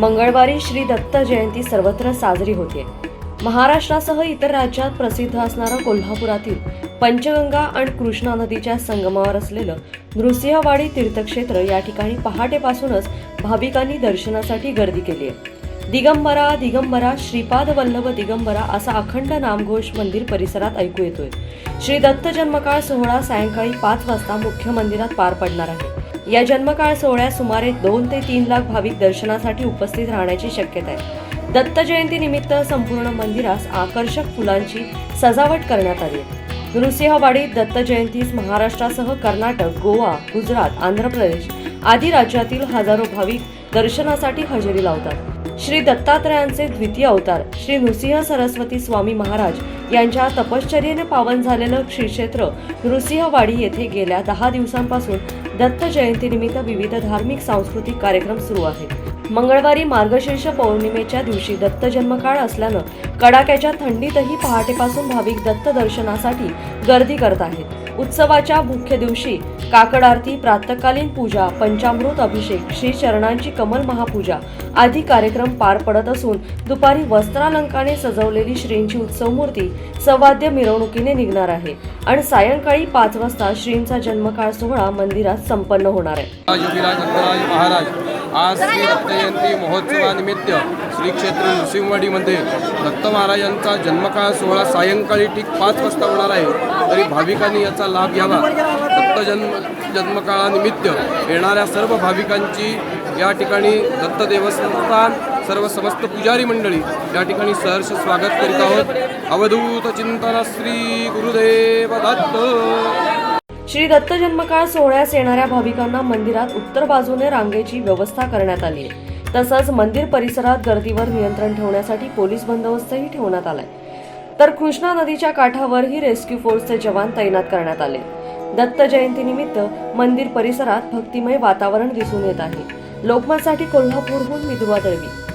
मंगळवारी श्री दत्त जयंती सर्वत्र साजरी होते. महाराष्ट्रासह इतर राज्यात प्रसिद्ध असणारं कोल्हापुरातील पंचगंगा आणि कृष्णा नदीच्या संगमावर असलेलं नृसिंहवाडी तीर्थक्षेत्र या ठिकाणी पहाटेपासूनच भाविकांनी दर्शनासाठी गर्दी केली आहे. दिगंबरा दिगंबरा श्रीपाद वल्लभ दिगंबरा असा अखंड नामघोष मंदिर परिसरात ऐकू येतोय. श्री दत्त जन्मकाळ सोहळा सायंकाळी पाच वाजता मुख्य मंदिरात पार पडणार आहे. या जन्मकाळ सोहळ्यात सुमारे दोन ते तीन लाख भाविक दर्शनासाठी उपस्थित राहण्याची शक्यता आहे. दत्त जयंती निमित्त संपूर्ण मंदिरास आकर्षक फुलांची सजावट करण्यात आली आहे. नृसिंहवाडीत दत्त जयंतीस महाराष्ट्रासह कर्नाटक गोवा गुजरात आंध्र प्रदेश आदी राज्यातील हजारो भाविक दर्शनासाठी हजेरी लावतात. श्री दत्तात्रयांचे द्वितीय अवतार श्री नृसिंह सरस्वती स्वामी महाराज यांच्या तपश्चर्येने पावन झालेलं श्रीक्षेत्र नृसिंहवाडी येथे गेल्या दहा दिवसांपासून दत्त जयंतीनिमित्त विविध धार्मिक सांस्कृतिक कार्यक्रम सुरू आहेत. मंगळवारी मार्गशीर्ष पौर्णिमेच्या दिवशी दत्त जन्मकाळ असल्यानं कडाक्याच्या थंडीतही पहाटेपासून भाविक दत्त दर्शनासाठी गर्दी करत आहेत. उत्सवाच्या मुख्य दिवशी काकड आरती प्रातकालीन पूजा पंचामृत अभिषेक श्री चरणांची कमल महापूजा आदी कार्यक्रम पार पडत असून दुपारी वस्त्रालंकाने सजवलेली श्रींची उत्सव मूर्ती सवाद्य मिरवणुकीने निघणार आहे आणि सायंकाळी पाच वाजता श्रींचा जन्मकाळ सोहळा मंदिरात संपन्न होणार आहे. महाराज आज श्री जयंती महोत्सवानिमित्त श्री क्षेत्र नृसिंहवाडीमध्ये दत्त महाराजांचा जन्मकाळ सोहळा सायंकाळी ठीक पाच वाजता होणार आहे. तरी भाविकांनी याचा लाभ घ्यावा. दत्त जन्म जन्मकाळानिमित्त येणाऱ्या सर्व भाविकांची या ठिकाणी दत्त देवस्थान सर्व समस्त पुजारी मंडळी या ठिकाणी सहर्ष स्वागत करीत आहोत. अवधूत चिंतन श्री गुरुदेव दत्त. श्री दत्त जन्मकाळ सोहळ्यास येणाऱ्या भाविकांना मंदिरात उत्तर बाजूने रांगेची व्यवस्था करण्यात आली आहे. तसंच मंदिर परिसरात गर्दीवर नियंत्रण ठेवण्यासाठी पोलीस बंदोबस्तही ठेवण्यात आलाय. तर कृष्णा नदीच्या काठावरही रेस्क्यू फोर्सचे जवान तैनात करण्यात आले. दत्त जयंतीनिमित्त मंदिर परिसरात भक्तिमय वातावरण दिसून येत आहे. लोकमतसाठी कोल्हापूरहून मी दळवी